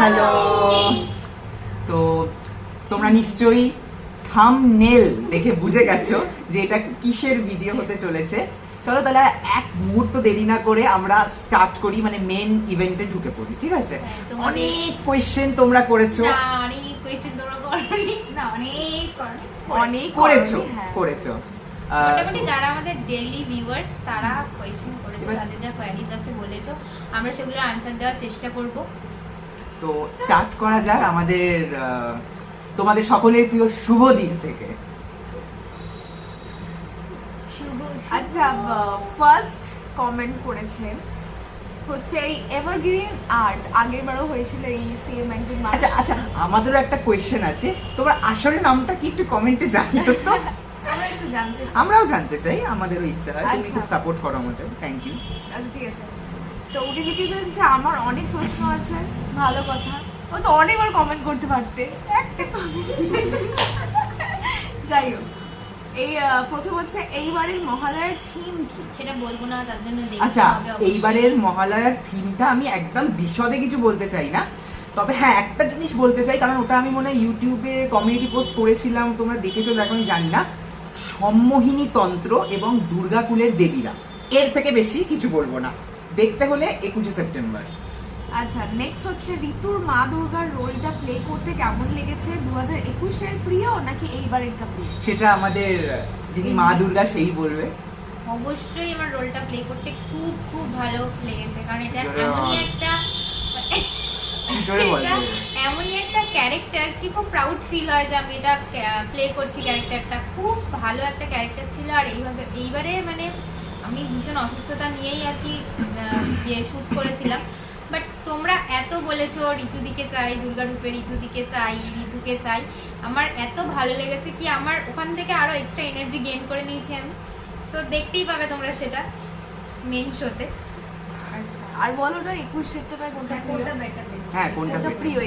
Hello. তো তোমরা নিশ্চয়ই থামনেল দেখে বুঝে গেছো যে এটা কিসের ভিডিও হতে চলেছে। চলো তাহলে এক মুহূর্ত দেরি না করে আমরা স্টার্ট করি মানে মেন ইভেন্টে ঢুকে পড়ি ঠিক আছে? অনেক কোয়েশ্চেন তোমরা করেছ। না অনেক কোয়েশ্চেন তোমরা করনি। না অনেক অনেক করেছ হ্যাঁ। করেছ। মোটামুটি যারা আমাদের ডেইলি ভিউয়ার্স তারা কোয়েশ্চেন করেছে তাদের যা কোয়ারিজ আছে বলেছ আমরা সেগুলোর আনসার দেওয়ার চেষ্টা করব। তো স্টার্ট করা যাক আমাদের তোমাদের সকলের প্রিয় শুভ শুভদিন থেকে। শুভ আচ্ছা ফার্স্ট কমেন্ট করেছেন হচ্ছে এই এভারগ্রিন আর্ট আগের বারও হয়েছিল এই সেম একজন আচ্ছা আচ্ছা আমাদেরও একটা কোয়েশ্চেন আছে। তোমার আসল নামটা কি একটু কমেন্টে জানিও তো। আমরাও জানতে চাই আমাদেরও ইচ্ছা হয়। তুমি আচ্ছা। সাপোর্ট করো আমাদের। থ্যাংক ইউ আচ্ছা ঠিক আছে। তো উনি লিখেছেন যে আমার অনেক প্রশ্ন আছে ভালো কথা। ও তো অনেকবার কমেন্ট করতে পারতে। একটা যাই হোক এই প্রথম হচ্ছে এইবারের মহালয়ার থিম কি? সেটা বলব না তার জন্য দেখতে আচ্ছা। এইবারের মহালয়ার থিমটা আমি একদম বিশদে কিছু বলতে চাই না। তবে হ্যাঁ একটা জিনিস বলতে চাই কারণ ওটা আমি মনে হয় ইউটিউবে কমিউনিটি পোস্ট করেছিলাম তোমরা দেখেছ দেখো আমি জানি না। সম্মোহিনী তন্ত্র এবং দুর্গাকুলের দেবীরা। এর থেকে বেশি কিছু বলব না। দেখতে হলে একুশে সেপ্টেম্বর। আচ্ছা নেক্সট হচ্ছে ঋতুর মা দুর্গার রোলটা প্লে করতে কেমন লেগেছে? দু হাজার একুশের প্রিয় নাকি এইবারেরটা প্রিয়? সেটা আমাদের যিনি মা দুর্গা সেই বলবে। অবশ্যই আমার রোলটা প্লে করতে খুব খুব ভালো লেগেছে। কারণ এটা এমনই একটা এমনই একটা ক্যারেক্টার কি খুব প্রাউড ফিল হয় যে আমি এটা প্লে করছি ক্যারেক্টারটা খুব ভালো একটা ক্যারেক্টার ছিল। আর এইভাবে এইবারে মানে আমি ভীষণ অসুস্থতা নিয়েই আর কি ইয়ে শ্যুট করেছিলাম। বাট তোমরা এত বলেছ ঋতুদিকে চাই দুর্গা রূপে ঋতুদিকে চাই ঋতুকে চাই। আমার এত ভালো লেগেছে কি আমার ওখান থেকে আরও এক্সট্রা এনার্জি গেইন করে নিয়েছি আমি। তো দেখতেই পাবে তোমরা সেটা মেন শোতে আচ্ছা আর বলো না একুশেরটা না কোনটা প্রিয় বেটার হ্যাঁ কোনটা? প্রিয়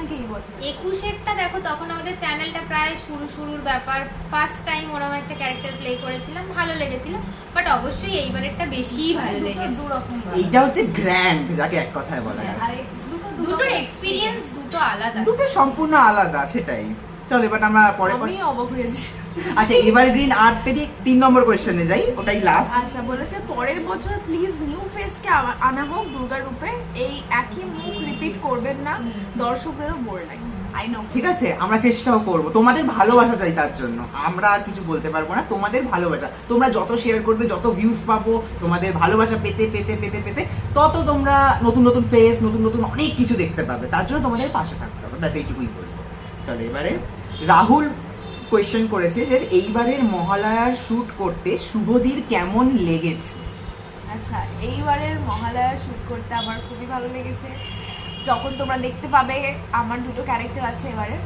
নাকি এই বছর একুশেরটা দেখো তখন আমাদের চ্যানেলটা প্রায় শুরু শুরুর ব্যাপার। ফার্স্ট টাইম ওরকম একটা ক্যারেক্টার প্লে করেছিলাম ভালো লেগেছিল। বাট অবশ্যই এইবারেরটা বেশি ভালো লেগেছে। এইটা হচ্ছে গ্র্যান্ড যাকে এক কথায় বলা যায়। দুটোর এক্সপিরিয়েন্স দুটো আলাদা। দুটো সম্পূর্ণ আলাদা সেটাই। চলো এবার আমরা পরে আমি অবাক হয়েছি আচ্ছা এবার গ্রিন আর্ট থেকে তিন নম্বর কোয়েশ্চেনে যাই ওটাই লাস্ট আচ্ছা বলেছে পরের বছর প্লিজ নিউ ফেসকে আনা হোক দুর্গা রূপে। এই একই মুখ রিপিট করবেন না দর্শকদেরও বোর লাগে। আই নো ঠিক আছে আমরা চেষ্টাও করব। তোমাদের ভালোবাসা চাই তার জন্য। আমরা আর কিছু বলতে পারব না তোমাদের ভালোবাসা। তোমরা যত শেয়ার করবে যত ভিউজ পাবো তোমাদের ভালোবাসা পেতে পেতে পেতে পেতে তত তোমরা নতুন নতুন ফেস নতুন নতুন অনেক কিছু দেখতে পাবে। তার জন্য তোমাদের পাশে থাকতে হবে। ব্যাস এইটুকুই বলব। চলো এবারে রাহুল কোয়েশ্চেন করেছে যে এইবারের মহালয়ার শ্যুট করতে শুভদীর কেমন লেগেছে? আচ্ছা এইবারের মহালয়া শ্যুট করতে আমার খুবই ভালো লেগেছে। যখন তোমরা দেখতে পাবে আমার দুটো ক্যারেক্টার আছে এবারে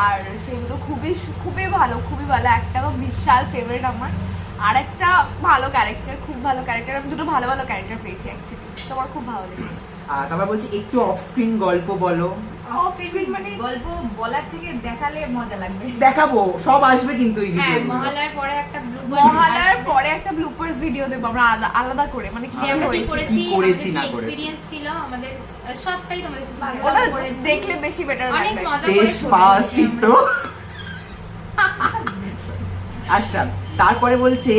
আর সেগুলো খুবই খুবই ভালো খুবই ভালো। একটা বিশাল ফেভারিট আমার আর একটা ভালো ক্যারেক্টার খুব ভালো ক্যারেক্টার আমি দুটো ভালো ভালো ক্যারেক্টার পেয়েছি অ্যাকচুয়ালি তোমার খুব ভালো লেগেছে। তারপর বলছি একটু অফ স্ক্রিন গল্প বলো। মানে গল্প বলার থেকে দেখালে মজা লাগবে। দেখাবো সব আসবে কিন্তু এই হ্যাঁ ভিডিও মহালয়ার পরে একটা মহালয়ার পরে একটা ব্লুপার্স ভিডিও দেবো আমরা আলাদা করে মানে কি যে আমরা কি হয়েছে। করেছি? করেছি না করেছি। এক্সপিরিয়েন্স ছিল আমাদের সবটাই তোমাদের সাথে ওটা দেখলে বেশি বেটার অনেক লাগবে। মজা করে শুনে দেশপাসিত আচ্ছা তারপরে বলছে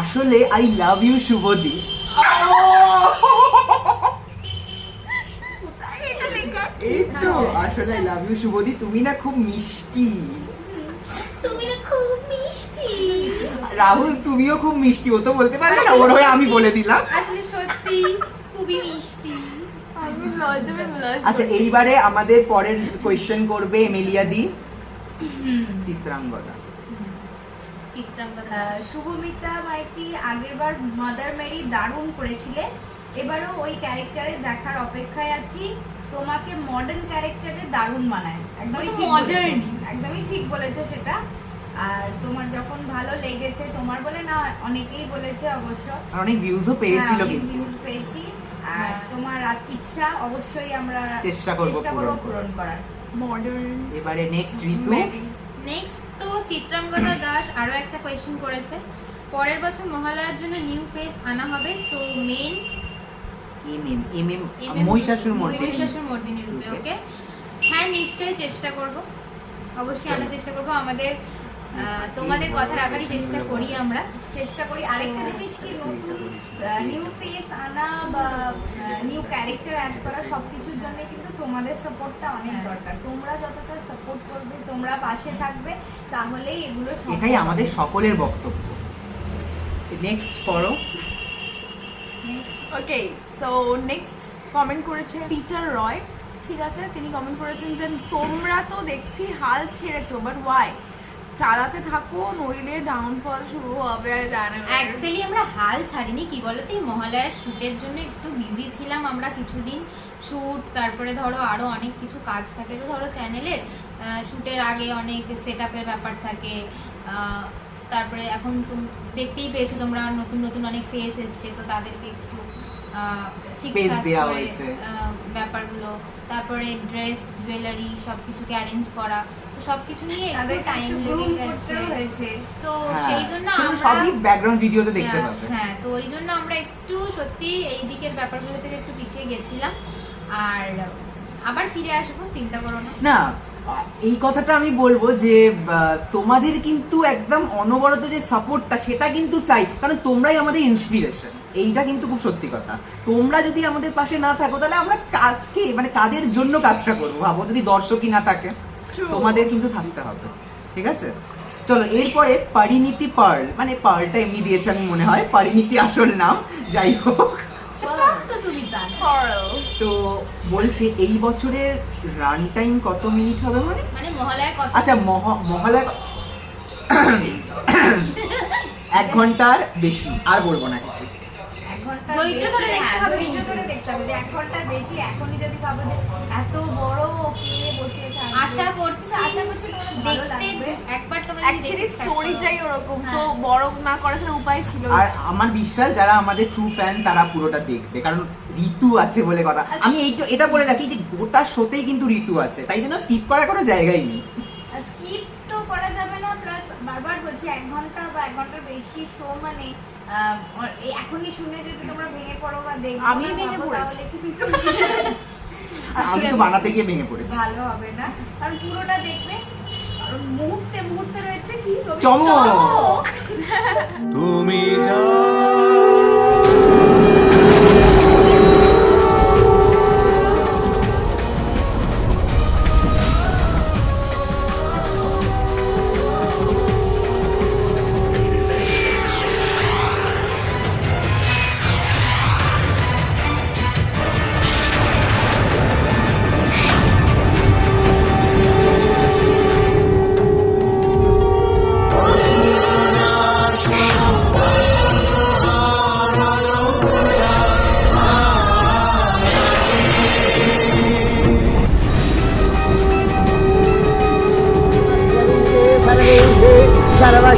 আসলে আই লাভ ইউ শুভদি এই তো আসলে আই লাভ ইউ শুভদি তুমি না খুব মিষ্টি। তুমি না খুব মিষ্টি। রাহুল তুমিও খুব মিষ্টি ও তো বলতে পারবে না ওর হয়ে আমি বলে দিলাম। আসলে সত্যি খুবই মিষ্টি। আচ্ছা এইবারে আমাদের পরের কোয়েশ্চেন করবে এমিলিয়া দি। চিত্রাঙ্গদা। চিত্রাঙ্গদা। শুভমিতা মাইতি আগেরবার মাদার মেরি দারুণ করেছিলে। এবারও ওই ক্যারেক্টারে দেখার অপেক্ষায় আছি। তোমাকে মডার্ন ক্যারেক্টারে দারুণ মানায়। একদমই ঠিক modern-ই। একদমই ঠিক বলেছ সেটা। আর তোমার যখন ভালো লেগেছে তোমার বলে না অনেকেই বলেছে অবশ্য। আর অনেক ভিউজও পেয়েছিল হ্যাঁ, কিন্তু। views পেয়েছি। আর হ্যাঁ। তোমার ইচ্ছা অবশ্যই আমরা চেষ্টা করব চেষ্টা পূরণ করার। মডার্ন এবারে নেক্সট ঋতু। নেক্সট তো চিত্রাঙ্গদা দাস আরও একটা কোয়েশ্চেন করেছে। পরের বছর মহালয়ার জন্য নিউ ফেস আনা হবে তো main hmm hmm hmm hmm Mahishasur Mardini. Mahishasur Mardini রূপে ওকে হ্যাঁ নিশ্চয়ই চেষ্টা করব। অবশ্যই আমরা চেষ্টা করব। আমাদের তোমাদের কথা রাখারই চেষ্টা করি আমরা। চেষ্টা করি। আরেকটা জিনিস কি নতুন নিউ ফেস আনা বা নিউ ক্যারেক্টার অ্যাড করা সব কিছুর জন্য কিন্তু তোমাদের সাপোর্টটা অনেক হ্যাঁ। দরকার। তোমরা যতটা সাপোর্ট করবে তোমরা পাশে থাকবে তাহলেই এগুলো সম্ভব এটাই আমাদের সকলের বক্তব্য। নেক্সট পড়ো। ওকে সো নেক্সট কমেন্ট করেছে পিটার রয় ঠিক আছে? তিনি কমেন্ট করেছেন যে, তোমরা তো দেখছি হাল ছেড়েছো বাট ওয়াই চালাতে থাকো, নইলে ডাউনফল শুরু হবে অ্যাকচুয়ালি আমরা হাল ছাড়িনি, কি বলতো এই মহালয়ার শ্যুটের জন্য একটু বিজি ছিলাম আমরা কিছুদিন। শ্যুট তারপরে ধরো আরও অনেক কিছু কাজ থাকে। তো ধরো চ্যানেলের শ্যুটের আগে অনেক সেট আপের ব্যাপার থাকে। তারপরে এখন তুমি, দেখতেই পেয়েছ তোমরা নতুন নতুন অনেক ফেস এসছে, তো তাদেরকে একটু ঠিকঠাক করে, ব্যাপারগুলো তারপরে ড্রেস জুয়েলারি সবকিছুকে অ্যারেঞ্জ করা তো সবকিছু নিয়ে একটু টাইম একটু লেগে গেছে তো হ্যাঁ, সেই জন্য আমরা সবই ব্যাকগ্রাউন্ড ভিডিওতে দেখতে হ্যাঁ, পাবে। হ্যাঁ তো ওই জন্য আমরা একটু সত্যি এই দিকের ব্যাপারগুলো থেকে একটু পিছিয়ে গেছিলাম। আর আবার ফিরে আসব চিন্তা করো না। না এই কথাটা আমি বলব যে তোমাদের কিন্তু একদম অনবরত যে সাপোর্টটা সেটা কিন্তু চাই। কারণ তোমরাই আমাদের ইন্সপিরেশন এইটা কিন্তু খুব সত্যি কথা। তোমরা যদি আমাদের পাশে না থাকো তাহলে আমরা কাকে মানে কাদের জন্য কাজটা করব? ভাবো যদি দর্শকই না থাকে তোমাদের কিন্তু থাকতে হবে ঠিক আছে? চলো এরপরে পরিণীতি পার্ল মানে পার্লটা এমনি দিয়েছে আমি মনে হয় পরিণীতি আসল নাম যাই হোক। তো তুমি জানো। Pearl. তো বলছে এই বছরের রান টাইম কত মিনিট হবে মানে? মানে মহালয়া কত? আচ্ছা মহা মহালয়া এক ঘণ্টার বেশি আর বলব না কিছু। ধৈর্য ধরে দেখতে হবে। ধৈর্য ধরে দেখতে হবে যে এক ঘণ্টার বেশি এখনই যদি ভাবো যে এত বড় কে বসে আশা করছি আশা করছি দেখতে একবার তোমরা অ্যাকচুয়ালি স্টোরিটাই ওরকম তো হ্যাঁ। বড় না ছাড়া উপায় ছিল। আর আমার বিশ্বাস যারা আমাদের ট্রু ফ্যান তারা পুরোটা দেখবে। কারণ ঋতু আছে বলে কথা। আমি এইটা এটা বলে রাখি যে গোটা শোতেই কিন্তু ঋতু আছে। তাই জন্য স্কিপ করার কোনো জায়গাই নেই। স্কিপ তো করা যাবে না প্লাস বারবার বলছি এক ঘণ্টা বা এক ঘণ্টার বেশি শো মানে এই এখনই শুনে যদি তোমরা ভেঙে পড়ো বা দেখো আমি ভেঙে পড়েছি। আমি তো বানাতে গিয়ে ভেঙে পড়েছি। ভালো হবে না। কারণ পুরোটা দেখবে আর মুহূর্তে মুহূর্তে রয়েছে কি? চমক! তুমি যা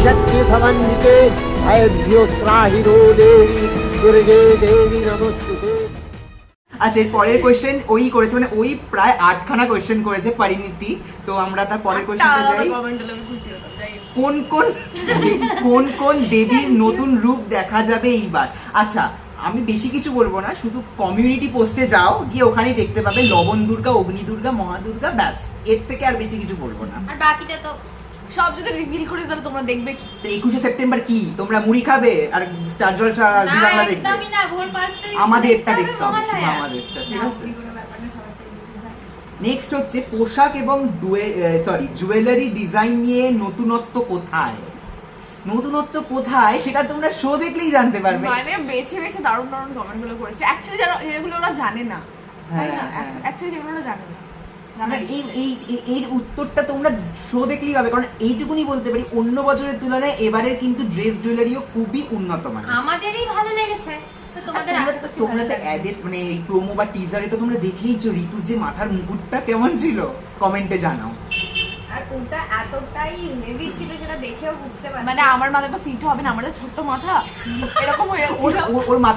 सर्वशक्ति भवन्दिके भयभ्योत्राहिरो देवी दुर्गे देवी नमस्ते আচ্ছা এর পরের কোয়েশ্চেন ওই করেছে মানে ওই প্রায় আটখানা কোয়েশ্চেন করেছে পরিণীতি তো আমরা তার পরের কোয়েশ্চেনে যাই কমেন্ট হলে আমি খুশি হতাম যাই হোক। কোন কোন কোন কোন দেবীর নতুন রূপ দেখা যাবে এইবার আচ্ছা আমি বেশি কিছু বলবো না শুধু কমিউনিটি পোস্টে যাও গিয়ে ওখানেই দেখতে পাবে লবণ দুর্গা অগ্নি দুর্গা মহাদুর্গা ব্যাস এর থেকে আর বেশি কিছু বলবো না আর বাকিটা তো সব যদি রিভিল করে তাহলে তোমরা দেখবে কি? একুশে সেপ্টেম্বর কি? তোমরা মুড়ি খাবে? আর স্টার জলসা জি বাংলা দেখবে। আমাদেরটা দেখতে হবে আমাদেরটা ঠিক আছে। নেক্সট হচ্ছে পোশাক এবং সরি জুয়েলারি ডিজাইন নিয়ে নতুনত্ব কোথায়? নতুনত্ব কোথায়? সেটা তোমরা শো দেখলেই জানতে পারবে। মানে বেছে বেছে দারুণ দারুণ কমেন্টগুলো করেছে। অ্যাকচুয়ালি যারা যেগুলো ওরা জানে না। হ্যাঁ, হ্যাঁ। অ্যাকচুয়ালি যেগুলো ওরা জানে না। এই এই এই- এর উত্তরটা তোমরা শো দেখলেই পাবে কারণ এইটুকুনি বলতে পারি অন্য বছরের তুলনায় এবারের কিন্তু ড্রেস জুয়েলারিও খুবই উন্নত মানের। আমাদেরই ভালো লেগেছে তো আর তোমাদের তোমরা তো। অ্যাডে মানে এই প্রোমো বা টিজারে তো তোমরা দেখেইছো ঋতুর যে মাথার মুকুটটা কেমন ছিল? কমেন্টে জানাও। আর ওটা এতটাই হেভি ছিল সেটা দেখেও বুঝতে পারছি। মানে আমার মাথা তো ফিট হবে না আমার তো ছোট্ট মাথা। এরকম হয়ে ওর যাচ্ছিল।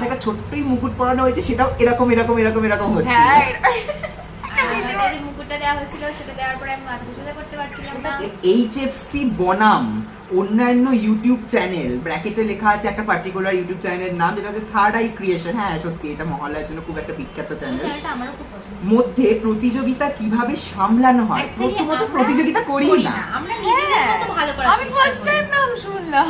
একটা ছোট্টই মুকুট পরানো হয়েছে সেটাও এরকম এরকম এরকম এরকম হচ্ছে। হ্যাঁ। দেওয়া হয়েছিল সেটা দেওয়ার পরে আমি মাথা করতে পারছিলাম না। এইচএফসি বনাম। অন্যান্য ইউটিউব চ্যানেল ব্র্যাকেটে লেখা আছে একটা পার্টিকুলার ইউটিউব চ্যানেলের নাম যেটা হচ্ছে থার্ড আই ক্রিয়েশন হ্যাঁ সত্যি এটা মহালয়ার জন্য খুব একটা বিখ্যাত চ্যানেল মধ্যে প্রতিযোগিতা কীভাবে সামলানো হয়? প্রথমত প্রতিযোগিতা করি না। আমরা নিজেদের মতো ভালো করার আমি ফার্স্ট টাইম নাম শুনলাম।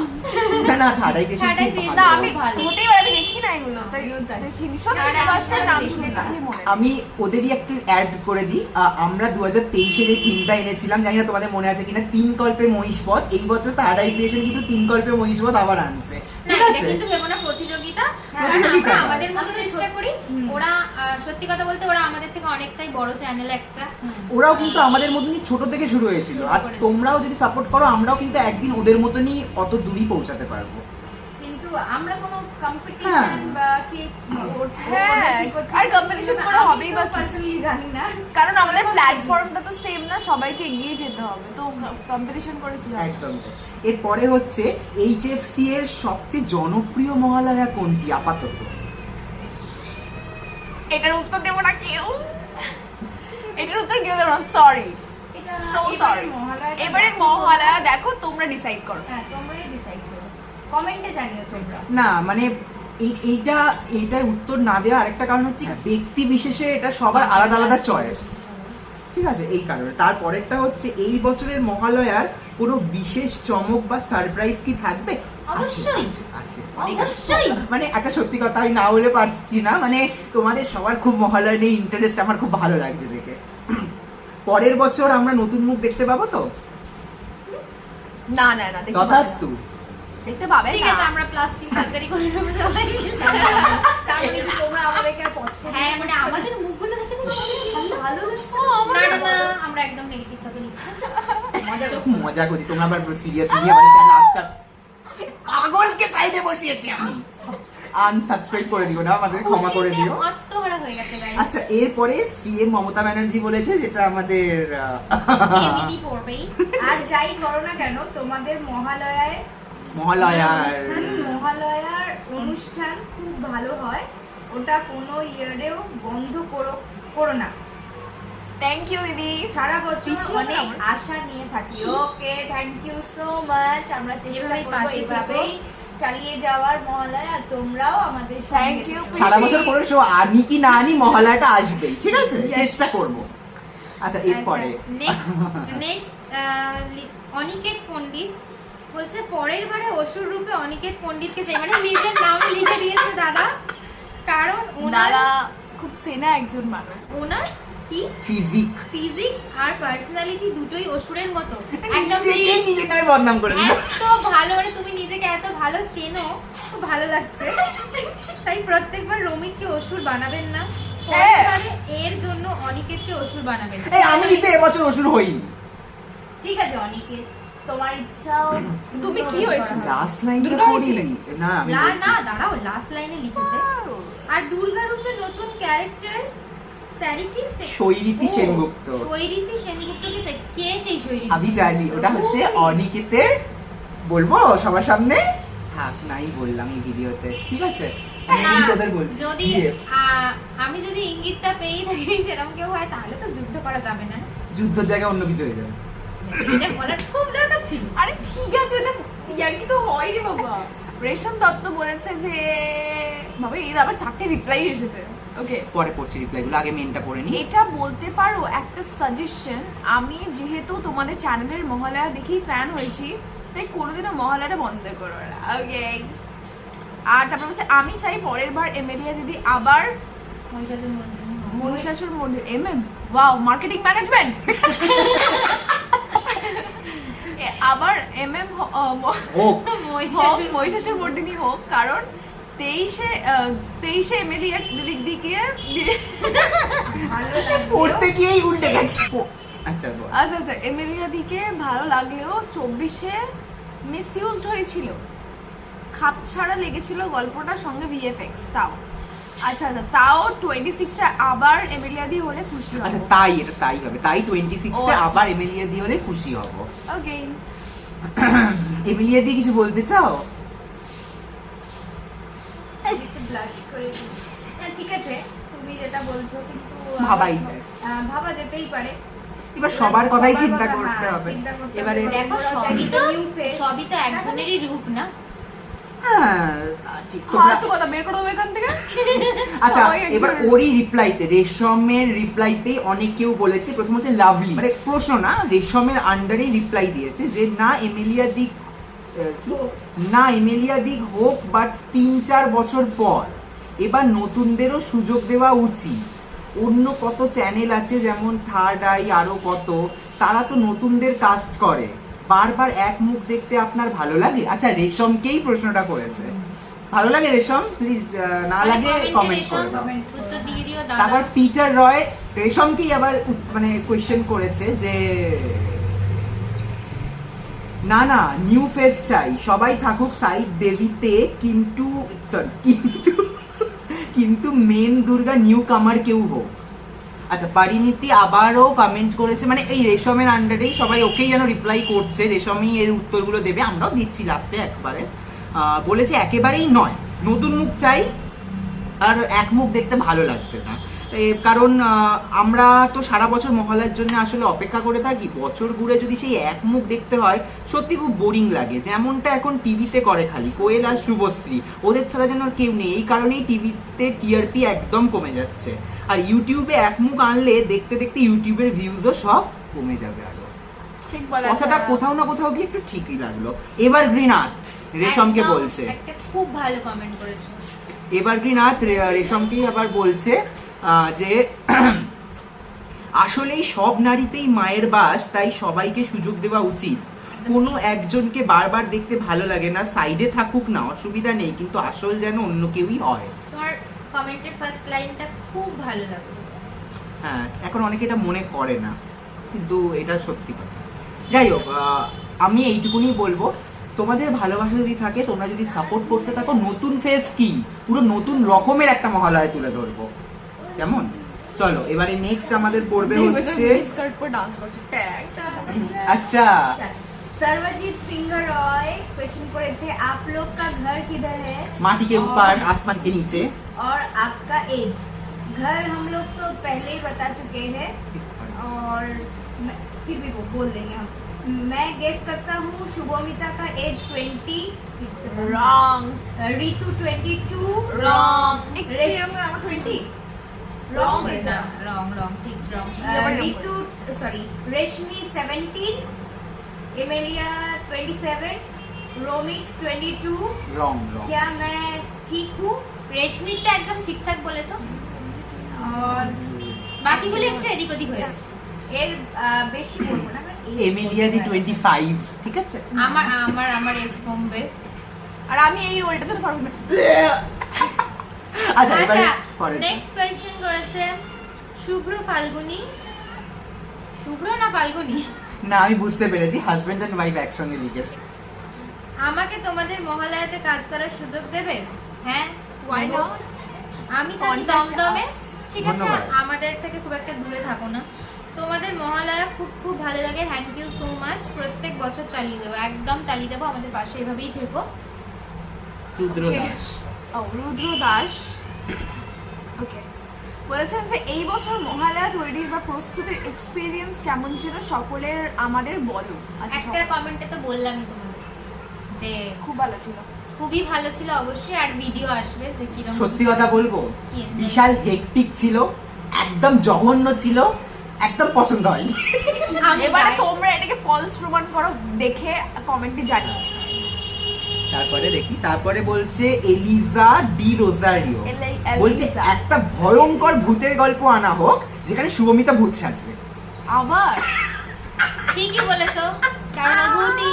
না না থার্ড আই ক্রিয়েশন না আমি ভালো। হতেই পারে দেখি না এগুলো তাই। দেখিনি। সত্যি ফার্স্ট টাইম নাম শুনলাম। মনে। আমি ওদেরই একটু অ্যাড করে দিই। আহ, আমরা দু হাজার তেইশে যে থিমটা এনেছিলাম জানি না তোমাদের মনে আছে কিনা তিন কল্পে মহিষপথ এই বছর আই ক্রিয়েশন কিন্তু তিন কল্পে মহিষবধ আবার আনছে। ঠিক আছে? কিন্তু ভেবো না প্রতিযোগিতা প্রতিযোগিতা আমরা আমাদের মতো চেষ্টা করি ওরা সত্যি কথা বলতে ওরা আমাদের থেকে অনেকটাই বড় চ্যানেল একটা। ওরাও কিন্তু আমাদের মতনই ছোট থেকে শুরু হয়েছিল। আর। তোমরাও যদি সাপোর্ট করো আমরাও কিন্তু একদিন ওদের মতনই অত দূরই পৌঁছাতে পারব। কিন্তু আমরা কোনো হ্যাঁ। কম্পিটিশন বা কি হ্যাঁ, ওরা কি করছে আর competition না, হবেই বা জানি না। কারণ আমাদের প্ল্যাটফর্মটা তো সেম না সবাইকে এগিয়ে যেতে হবে। তো কম্পিটিশন করে কি হবে? একদম তাই। এরপরে হচ্ছে এইচএফসি এর সবচেয়ে জনপ্রিয় মহালয়া কোনটি আপাতত? এটার উত্তর দেবো না কেউ? এটার উত্তর কেউ দেবো না। সরি এবারের এবারে মহালয়া দেখো তোমরা ডিসাইড করো। হ্যাঁ তোমরাই ডিসাইড করো কমেন্টে জানিও তোমরা। না মানে এই- এইটা এইটার উত্তর না দেওয়া আরেকটা কারণ হচ্ছে কি, ব্যক্তি বিশেষে এটা সবার আলাদা আলাদা চয়েস ঠিক আছে এই কারণে। তারপরেরটা হচ্ছে এই বছরের মহালয়ার কোনো বিশেষ চমক বা সারপ্রাইজ কি থাকবে? অবশ্যই। আছে, অবশ্যই। মানে একটা সত্যি কথা আমি না বলে পারছি না। মানে তোমাদের সবার খুব মহালয় নিয়ে ইন্টারেস্ট আমার খুব ভালো লাগছে দেখে। পরের বছর আমরা নতুন মুখ দেখতে পাবো তো? না না না তথাস্তু। দেখতে পাবে ঠিক আছে আমরা প্লাস্টিক সার্জারি করে নেব মানে কি তোমরা আমাদেরকে আর পছন্দ হ্যাঁ মানে আমাদের মুখগুলো দেখে দেখে ভালো লাগছে। না না না আমরা একদম নেগেটিভ ভাবে নিচ্ছি। মজা মজা করছি। তোমরা আবার সিরিয়াস নিয়ে মানে চ্যানেল আজকাল পাগলকে সাইডে বসিয়েছি আমি। আনসাবস্ক্রাইব করে দিও না আমাদের ক্ষমা করে দিও। খুশিতে আত্মহারা হয়ে গেছে গাইস আচ্ছা এরপরে সিএম মমতা ব্যানার্জি বলেছে যেটা আমাদের আহ, এমনি পড়বেই। আর যাই করো না কেন তোমাদের মহালয়ায় মহালয়ার মহালয়ার অনুষ্ঠান খুব ভালো হয়। ওটা কোনো ইয়ারেও বন্ধ করো করো না। থ্যাংক ইউ দিদি। সারা বছর অনেক আশা নিয়ে থাকি। Okay thank you so much আমরা চেষ্টা করব পাশে চালিয়ে যাওয়ার মহালয়া আর তোমরাও আমাদের সঙ্গে Thank you, সারা বছর করে শো আনি কি না আনি মহালয়াটা আসবেই ঠিক আছে? চেষ্টা করব। আচ্ছা এরপরে। নেক্সট নেক্সট অনিকেত পণ্ডিত বলছে পরের বারে অসুর রূপে অনিকেত পণ্ডিতকে চাই মানে নিজের নাম লিখে দিয়েছে দাদা। কারণ ওনার খুব চেনা একজন মানুষ। ওনার কি? ফিজিক ফিজিক আর পার্সোনালিটি দুটোই অসুরের মতো। একদম নিজেকেই বদনাম করে এত ভালো মানে তুমি নিজেকে এত ভালো চেনো খুব ভালো লাগছে। তাই প্রত্যেকবার রমিককে অসুর বানাবেন না। হ্যাঁ। এর জন্য অনিকেতকে অসুর বানাবেন। আমি কিন্তু এবছর অসুর হইনি। ঠিক আছে অনিকে তোমার ইচ্ছাও তুমি কি হয়েছিল? লাস্ট লাইনটা না আমি না না দাঁড়াও লাস্ট লাইনে লিখেছে। আর দুর্গা রূপে নতুন ক্যারেক্টার স্যারিটি শৈরীতি সেনগুপ্ত। সেনগুপ্তকে চাই কে সেই শৈরীতি? আমি জানি ওটা হচ্ছে অনিকেতের বলব সবার সামনে? থাক নাই বললাম এই ভিডিওতে। ঠিক আছে? যদি আমি যদি ইঙ্গিতটা পেয়েই থাকি সেরকম কেউ হয় তাহলে তো যুদ্ধ করা যাবে না। যুদ্ধের জায়গায় অন্য কিছু হয়ে যাবে। এটা বলার খুব দরকার ছিল। আরে ঠিক আছে ইয়ার্কি তো হয় রে বাবা। রেশম দত্ত বলেছে যে বাবা এর আবার চারটে রিপ্লাই এসেছে। ওকে পরে পড়ছি রিপ্লাইগুলো আগে মেনটা পড়ে নি এটা বলতে পারো একটা সাজেশন আমি যেহেতু তোমাদের চ্যানেলের মহালয়া দেখেই ফ্যান হয়েছি তাই কোনোদিনও মহালয়াটা বন্ধ করো না। ওকে আর তারপর হচ্ছে আমি চাই পরের বার এমএলএ দিদি আবার মহিষাসুর মন্দির। মহিষাসুর মন্দির। Hmm hmm wow marketing management আবার এম এম হোক। মহিষাসুর মর্দিনী হোক কারণ তেইশে তেইশে এমএলএ দিক দিকে পড়তে গিয়েই উল্টে গেছে। আচ্ছা আচ্ছা আচ্ছা এমিলিয়া দিকে ভালো লাগলেও চব্বিশে মিসইউজড হয়েছিল। খাপ ছাড়া লেগেছিল গল্পটার সঙ্গে ভিএফএক্স তাও। আচ্ছা আচ্ছা তাও টোয়েন্টি সিক্সে আবার এমিলিয়া দি হলে খুশি আচ্ছা তাই এটা তাই হবে। তাই টোয়েন্টি ও, সিক্সে আচ্ছা। আবার এমএলএ দিয়ে হলে খুশি হব। ওকে এমএলএ দিয়ে কিছু বলতে চাও? একটু blush করে দিই। হ্যাঁ, ঠিক আছে তুমি যেটা বলছো কিন্তু ভাবাই যায়। আহ, ভাবা যেতেই পারে। এবার সবার কথাই চিন্তা করতে হ্যাঁ, হবে। চিন্তা করতে এবারে হবে। দেখো সবই তো সবই তো একজনেরই রূপ না? আচ্ছা সবাই এবার ওরই রিপ্লাইতে রেশমের রিপ্লাইতে অনেক কেউ বলেছে প্রথম হচ্ছে লাভলি মানে প্রশ্ন না রেশমের আন্ডারে রিপ্লাই দিয়েছে যে না এমিলিয়া দিক না এমিলিয়া দিক হোক বাট তিন চার বছর পর এবার নতুনদেরও সুযোগ দেওয়া উচিত। অন্য কত চ্যানেল আছে যেমন থার্ড আই আরও কত তারা তো নতুনদের কাস্ট করে। বারবার এক মুখ দেখতে আপনার ভালো লাগে? আচ্ছা রেশমকেই প্রশ্নটা করেছে। ভালো লাগে রেশম? যদি না লাগে কমেন্ট করে দাও। তারপর পিটার রয় রেশমকেই আবার মানে কোয়েশ্চেন করেছে যে না না নিউ ফেস চাই। সবাই থাকুক সাইড দেবীতে কিন্তু সরি কিন্তু কিন্তু মেন দুর্গা নিউ কামার কেউ হোক। আচ্ছা পারিনীতি আবারও কমেন্ট করেছে মানে এই রেশমের আন্ডারেই সবাই ওকেই যেন রিপ্লাই করছে, রেশমই এর উত্তরগুলো দেবে, আমরাও দিচ্ছি লাস্টে একবারে। বলেছে একেবারেই নয়, নতুন মুখ চাই, আর এক মুখ দেখতে ভালো লাগছে না। কারণ আমরা তো সারা বছর মহলার জন্য আসলে অপেক্ষা করে থাকি, বছর ঘুরে যদি সেই এক মুখ দেখতে হয়, সত্যি খুব বোরিং লাগে। যেমনটা এখন টিভিতে করে খালি, কোয়েল আর শুভশ্রী, ওদের ছাড়া যেন কেউ নেই, এই কারণেই টিভিতে টিআরপি একদম কমে যাচ্ছে। আর ইউটিউবে এক মুখ আনলে দেখতে দেখতে ইউটিউবের ভিউজও সব কমে যাবে আরও। ঠিক বলা কথাটা কোথাও না কোথাও গিয়ে একটু ঠিকই লাগল। এবার গ্রিনাথ রেশমকে বলছে। একটা খুব ভালো কমেন্ট করেছ। এভারগ্রিনাথ রে- রেশমকেই আবার বলছে যে আসলেই সব নারীতেই মায়ের বাস তাই সবাইকে সুযোগ দেওয়া উচিত। কোনো একজনকে বারবার দেখতে ভালো লাগে না সাইডে থাকুক না অসুবিধা নেই কিন্তু আসল যেন অন্য কেউই হয়। তোমার কমেন্টের ফার্স্ট লাইনটা খুব ভালো লাগলো হ্যাঁ এখন অনেকে এটা মনে করে না কিন্তু এটা সত্যি কথা যাই হোক আহ, আমি এইটুকুনি বলবো তোমাদের ভালোবাসা যদি থাকে তোমরা যদি সাপোর্ট করতে থাকো নতুন ফেস কি পুরো নতুন রকমের একটা মহালয় তুলে ধরবো কেমন চলো এবারে নেক্সট আমাদের পড়বে হচ্ছে স্কার্ট পরে ডান্স করছে ট্যাগ আচ্ছা सर्वजीत सिंह रॉय क्वेश्चन করেছে आप लोग का घर किधर है माटी के और- ऊपर आसमान के नीचे और आपका एज घर हम लोग तो पहले ही बता चुके हैं। और फिर भी वो बोल देंगे हम। मैं गेस करता हूँ शुभमिता का age twenty wrong Ritu twenty two wrong twenty wrong wrong wrong ठीक wrong uh, Ritu sorry Reshmi seventeen Amelia twenty seven rhombic twenty two রং রং क्या मैं ठीक हूँ রেশমিটা একদম ঠিকঠাক বলেছো और বাকিগুলো একটু এদিক ওদিক হয়েছে এর আহ, বেশি বলবো না কারণ age এমিলিয়া দি বলতে টোয়েন্টি ফাইভ ঠিক আছে আমার আমার আমার এজ কমবে আর আমি এই রোলটা চলে পারবো না আচ্ছা এবারে আচ্ছা পরে নেক্সট কোয়েশ্চেন করেছে শুভ্র ফাল্গুনি শুভ্র না ফাল্গুনি না আমি বুঝতে পেরেছি হাজবেন্ড এন্ড ওয়াইফ একসঙ্গে লিখেছে আমাকে তোমাদের মহালয়াতে কাজ করার সুযোগ দেবে? হ্যাঁ Why দেবো। not? আমি থাকি Contact দমদমে us. ঠিক আছে ধন্যবাদ। আমাদের থেকে খুব একটা দূরে থাকো না। তোমাদের মহালয়া খুব খুব ভালো লাগে। থ্যাংক ইউ সো মাচ প্রত্যেক বছর চালিয়ে যাব একদম চালিয়ে যাব। আমাদের পাশে এভাবেই থেকো। রুদ্র Okay. দাস। ও রুদ্র দাস। ওকে বলেছেন যে এই বছর মহালয়া তৈরির বা প্রস্তুতির এক্সপিরিয়েন্স কেমন ছিল? সকলের আমাদের বলো। আচ্ছা একটা কমেন্টে তো বললামই তোমাদের। যে খুব ভালো ছিল। খুবই ভালো ছিল অবশ্যই আর ভিডিও আসবে যে কীরকম সত্যি কথা বলব বিশাল হেকটিক ছিল একদম জঘন্য ছিল একদম পছন্দ হয়নি। এবারে তোমরা এটাকে ফলস প্রমাণ করো দেখে কমেন্টে জানি তারপরে দেখি তারপরে বলছে এলিজা ডি রোজারিও। বলছে একটা ভয়ঙ্কর ভূতের গল্প আনা হোক যেখানে শুভমিতা ভূত সাজবে। আবার? ঠিকই বলেছ কারণ ভূতি?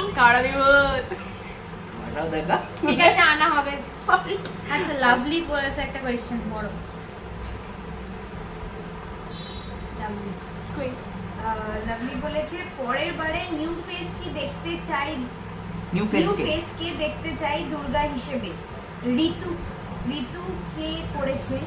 কারা বিভূত ঠিক আছে আনা হবে। আচ্ছা লাভলি বলেছে একটা কোয়েশ্চেন বড়। লাভলি বলেছে পরের বারে নিউ ফেস কি দেখতে চাই? নিউ নিউ ফেস কে? দেখতে চাই দুর্গা হিসেবে? ঋতু ঋতু কে করেছে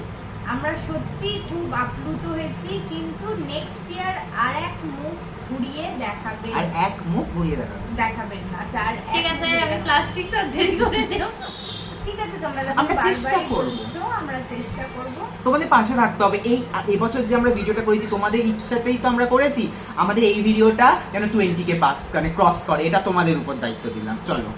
আমরা সত্যি খুব আপ্লুত হয়েছি কিন্তু নেক্সট ইয়ার আর এক মুখ ঘুরিয়ে দেখাবেন। আর এক মুখ ঘুরিয়ে দেখাবে দেখাবেন না আচ্ছা ঠিক আছে আমি প্লাস্টিক সার্জারি করে দেব। ঠিক আছে তোমরা আমরা চেষ্টা করব। আমরা চেষ্টা করব। তোমাদের পাশে থাকতে হবে। এই এবছর যে আমরা ভিডিওটা করেছি তোমাদের ইচ্ছাতেই তো আমরা করেছি। আমাদের এই ভিডিওটা যেন টোয়েন্টি কে পাস মানে ক্রস করে। এটা তোমাদের উপর দায়িত্ব দিলাম। চলো।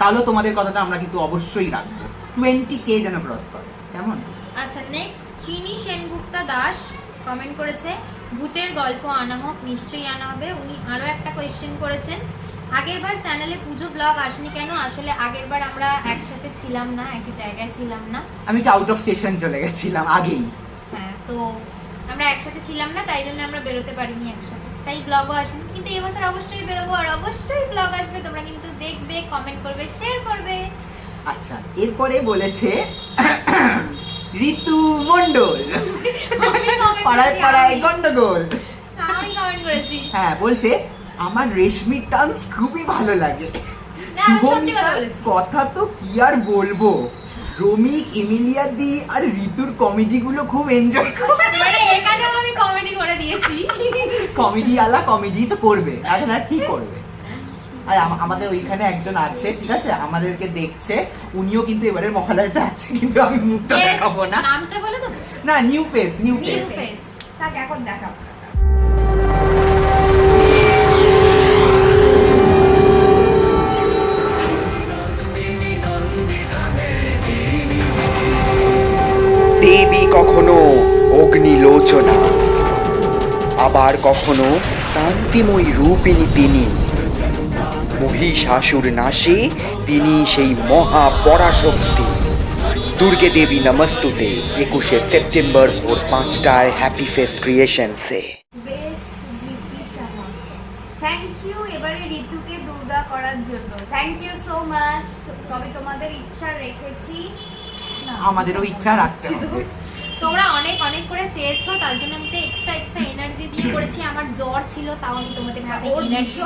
তাহলে তোমাদের কথাটা আমরা কিন্তু অবশ্যই রাখব। টোয়েন্টি কে যেন ক্রস করে। কেমন? আচ্ছা নেক্সট চিনি সেনগুপ্তা দাস কমেন্ট করেছে। ভূতের গল্প আনা হোক নিশ্চয়ই আনা হবে। উনি আরও একটা কোয়েশ্চেন করেছেন। আগেরবার চ্যানেলে পুজো ব্লগ আসেনি কেন? আসলে আগেরবার আমরা একসাথে ছিলাম না একই জায়গায় ছিলাম না। আমি একটু আউট অফ স্টেশন চলে গেছিলাম আগেই। হ্যাঁ তো আমরা একসাথে ছিলাম না তাই জন্য আমরা বেরোতে পারিনি একসাথে। তাই ব্লগও আসেনি। কিন্তু এবছর অবশ্যই বেরোবো আর অবশ্যই ব্লগ আসবে। তোমরা কিন্তু দেখবে কমেন্ট করবে শেয়ার করবে। আচ্ছা এরপরে বলেছে ঋতু মন্ডল পাড়ায় পাড়ায় গন্ডগোল। হ্যাঁ বলছে আমার রেশমি ডান্স খুবই ভালো লাগে। কথা শুভমিতার কথা তো কি আর বলব? রমিক এমিলিয়া দি আর ঋতুর কমেডি গুলো খুব এনজয় মানে এখানেও আমি কমেডি করে দিয়েছি। কমেডি আলা কমেডি তো করবে। এখন আর কি করবে? আর আম- আমাদের ওইখানে একজন আছে ঠিক আছে? আমাদেরকে দেখছে। উনিও কিন্তু এবারে মহালয়াতে আছে কিন্তু আমি মুখটা দেখাবো না। নামটা বলে দেবো না new face new new face এখন দেখাও দেবী কখনো অগ্নিলোচনা আবার কখনো কান্তিময়ী রূপিণী তিনি। মহিষাসুর নাশে তিনি সেই মহা পরাশক্তি দুর্গে দেবী নমস্তুতে একুশে সেপ্টেম্বর ভোর পাঁচটায় হ্যাপি ফেস ক্রিয়েশনসে বেস্ট থ্যাংক ইউ এবারে ঋতুকে দুর্গা করার জন্য। থ্যাংক ইউ সো মাচ তবে তোমাদের ইচ্ছা রেখেছি। আমাদেরও ইচ্ছা রাখতে হবে। তোমরা অনেক অনেক করে চেয়েছো তার জন্য আমি তো এক্সট্রা এক্সট্রা এনার্জি দিয়ে করেছি। আমার জ্বর ছিল তাও আমি তোমাদের ভাবে এনার্জি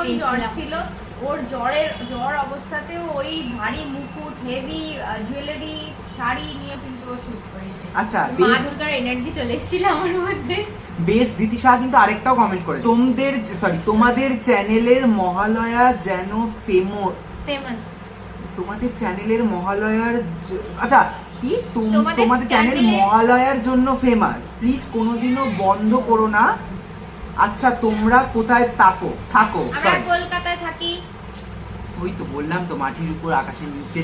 ছিল। ওর জ্বরের জ্বর অবস্থাতেও ওই ভারী মুকুট হেভি জুয়েলারি শাড়ি নিয়ে কিন্তু ও শুট করেছে। আচ্ছা মা দুর্গার এনার্জি চলে এসেছিল আমার মধ্যে। বেশ দিতি শাহ কিন্তু আরেকটাও কমেন্ট করে তোমাদের সরি তোমাদের চ্যানেলের মহালয়া যেন ফেমস ফেমাস তোমাদের চ্যানেলের মহালয়ার আচ্ছা কি? তুম- তোমাদের তোমাদের চ্যানেল মহালয়ার জন্য ফেমাস প্লিজ কোনোদিনও বন্ধ করো না। আচ্ছা তোমরা কোথায় থাকো? থাকো আমরা কলকাতায় থাকি। ওই তো বললাম তো মাটির উপর আকাশের নিচে।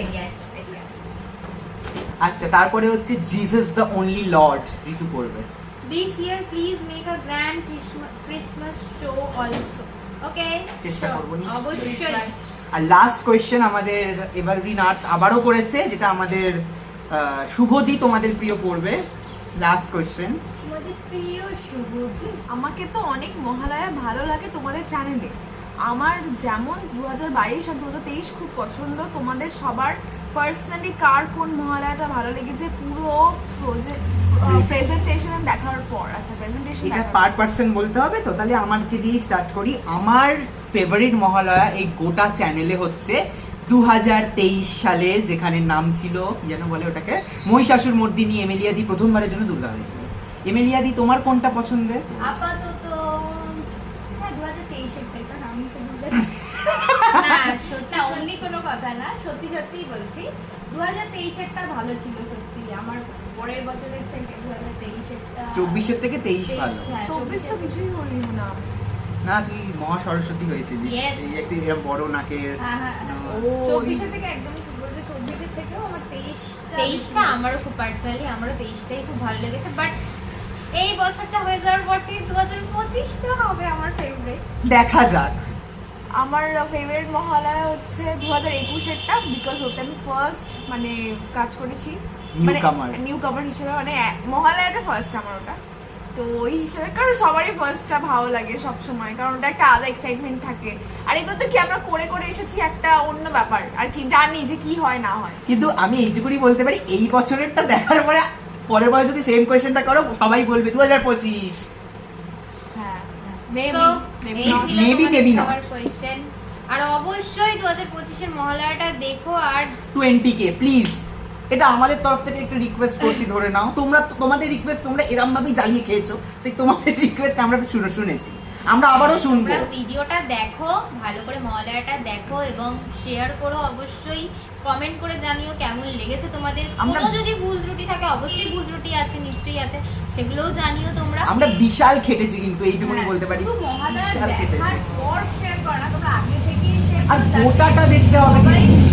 এরিয়া আচ্ছা তারপরে হচ্ছে Jesus the only Lord Ritu করবে this year please make a grand Christmas show also okay চেষ্টা করব অবশ্যই। আর লাস্ট কোয়েশ্চেন আমাদের এভারগ্রিন আর্ট আবারও করেছে যেটা আমাদের শুভদি তোমাদের প্রিয় পড়বে। লাস্ট কোয়েশ্চেন তোমাদের প্রিয় শুভজি আমাকে তো অনেক মহালয়া ভালো লাগে তোমাদের চ্যানেলে আমার যেমন দু হাজার বাইশ আর দু হাজার তেইশ খুব পছন্দ তোমাদের সবার পার্সোনালি কার কোন মহালয়াটা ভালো লেগেছে পুরো প্রেজেন্টেশন দেখার পর আচ্ছা প্রেজেন্টেশন এটা পার। পার্সন বলতে হবে তো? তাহলে আমাকে দিয়ে স্টার্ট করি। আমার ফেভারিট মহালয়া এই গোটা চ্যানেলে হচ্ছে দুহাজার তেইশ সালের যেখানে নাম ছিল কি যেন বলে ওটাকে? মহিষাসুর মর্দিনী এমেলিয়াদি প্রথমবারের জন্য দুর্গা হয়েছিল। এমেলিয়াদি তোমার কোনটা পছন্দের? আপাতত হ্যাঁ দু হাজার তেইশের আমি তো না সত্যি না কোনো কথা না সত্যি সত্যিই বলছি। দু হাজার ভালো ছিল সত্যি আমার পরের বছরের থেকে দু তেইশ ভালো। হ্যাঁ, চব্বিশ তো কিছুই না। না তুই মহা সরস্বতী হয়েছিলিস এই একটি বড় নাকের হ্যাঁ। চব্বিশের থেকে বলছো চব্বিশের থেকেও আমার তেইশটা তেইশটা আমারও খুব পার্সোনালি আমারও তেইশটাই খুব ভালো লেগেছে বাট এই বছরটা হয়ে যাওয়ার পর থেকে দু হাজার পঁচিশটা হবে আমার ফেভারিট দেখা যাক। আমার ফেভারিট মহালয়া হচ্ছে দু হাজার একুশেরটা বিকজ ওটা আমি ফার্স্ট মানে কাজ করেছি। মানে নিউ কামার হিসেবে মানে মহালয়াতে ফার্স্ট আমার ওটা। তো ওই হিসেবে কারণ সবারই ফার্স্টটা ভালো লাগে সব সময় কারণ ওটা একটা আলাদা এক্সাইটমেন্ট থাকে। আর এগুলো তো কি আমরা করে করে এসেছি একটা অন্য ব্যাপার আর কি জানি যে কি হয় না হয়। কিন্তু আমি এইটুকুনি বলতে পারি এই বছরেরটা দেখার পরে পরের বার যদি সেম কোয়েশ্চেনটা করো সবাই বলবে দু হাজার পঁচিশ। হ্যাঁ মেবি. সবার কোয়েশ্চেন আর অবশ্যই দু হাজার পঁচিশের মহালয়াটা দেখো আর টোয়েন্টি কে প্লিজ এটা আমাদের তরফ থেকে একটু রিকোয়েস্ট করছি ধরে নাও। তোমরা তোমাদের রিকোয়েস্ট তোমরা এরম ভাবেই জ্বালিয়ে খেয়েছো তাই তোমাদের রিকোয়েস্ট আমরা শুনে শুনেছি। আমরা আবারও শুনব। ভিডিওটা দেখো ভালো করে মহালয়াটা দেখো এবং শেয়ার করো অবশ্যই। কমেন্ট করে জানিও কেমন লেগেছে তোমাদের। কোনো যদি ভুল ত্রুটি থাকে অবশ্যই ভুল ত্রুটি আছে নিশ্চয়ই আছে। সেগুলোও জানিও তোমরা। আমরা বিশাল খেটেছি কিন্তু এইটুকুনি হ্যাঁ, বলতে পারি। বিশাল খেটেছি। দেখার পর শেয়ার করা না তোমরা আগে থেকেই শেয়ার আর গোটাটা দেখতে হবে।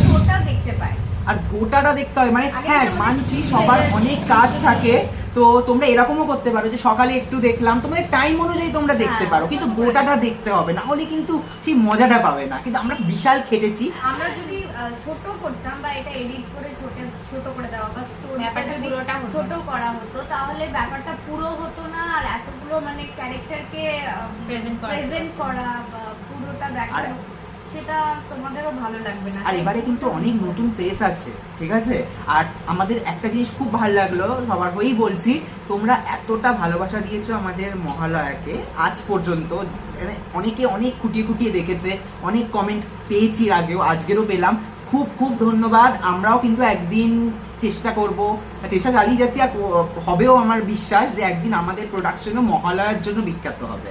শোটা দেখতে পায়। আর গোটাটা দেখতে হয় মানে হ্যাঁ মানছি সবার অনেক কাজ থাকে তো তোমরা এরকমও করতে পারো যে সকালে একটু দেখলাম তোমাদের টাইম অনুযায়ী তোমরা দেখতে হ্যাঁ, পারো কিন্তু গোটাটা দেখতে হবে না হলে কিন্তু সেই মজাটা পাবে না। কিন্তু আমরা বিশাল খেটেছি। আমরা যদি আহ, ছোট করতাম বা এটা এডিট করে ছোট ছোট করে দেওয়া বা স্টোরিটা যদি ছোট করা হতো তাহলে ব্যাপারটা পুরো হতো না আর এতগুলো মানে ক্যারেক্টারকে। প্রেজেন্ট করা বা পুরোটা দেখানো সেটা তোমাদেরও ভালো লাগবে না আর এবারে কিন্তু অনেক নতুন ফেস আছে ঠিক আছে? আর আমাদের একটা জিনিস খুব ভালো লাগল সবার হয়েই বলছি তোমরা এতটা ভালোবাসা দিয়েছ আমাদের মহালয়াকে আজ পর্যন্ত মানে অনেকে অনেক খুঁটিয়ে খুঁটিয়ে দেখেছে অনেক কমেন্ট পেয়েছি আগেও আজকেরও পেলাম। খুব খুব ধন্যবাদ আমরাও কিন্তু একদিন চেষ্টা করব চেষ্টা চালিয়ে যাচ্ছি আর হবেও আমার বিশ্বাস যে একদিন আমাদের প্রোডাকশনও মহালয়ার জন্য বিখ্যাত হবে।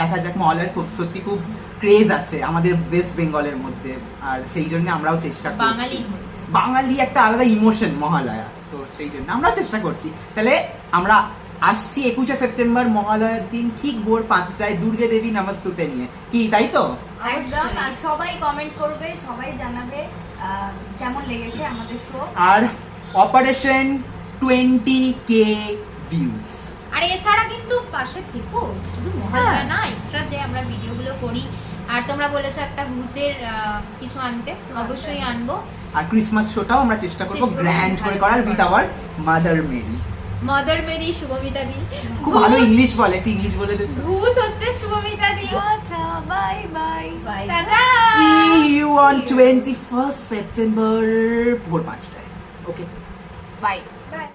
দেখা যাক মহালয়ার খুব সত্যি খুব ক্রেজ আছে আমাদের ওয়েস্ট বেঙ্গলের মধ্যে আর সেই জন্য আমরাও চেষ্টা করছি। বাঙালি একটা আলাদা ইমোশন মহালয়া। তো সেই জন্য আমরাও চেষ্টা করছি। তাহলে আমরা আসছি একুশে সেপ্টেম্বর মহালয়ার দিন ঠিক ভোর পাঁচটায় দুর্গে দেবী নামাস্তুতে নিয়ে। কি তাই তো? একদম আর সবাই কমেন্ট করবে সবাই জানাবে আহ, কেমন লেগেছে আমাদের শো আর অপারেশন টোয়েন্টি কে ভিউজ আর এছাড়া কিন্তু পাশে থেকো শুধু মহালয়া না এক্সট্রা যে আমরা ভিডিওগুলো করি আর তোমরা বলেছ একটা ভূতের কিছু আনতে অবশ্যই আনব। আর ক্রিসমাস শোটাও আমরা চেষ্টা করব গ্র্যান্ড করে করার with our mother Mary mother Mary Shubhamita দি। খুব ভালো ইংলিশ বলে একটু ইংলিশ বলে দিত ভূত হচ্ছে শুভমিতা দি। Bye bye bye tata See you on 21st September ভোর পাঁচটায়। Okay bye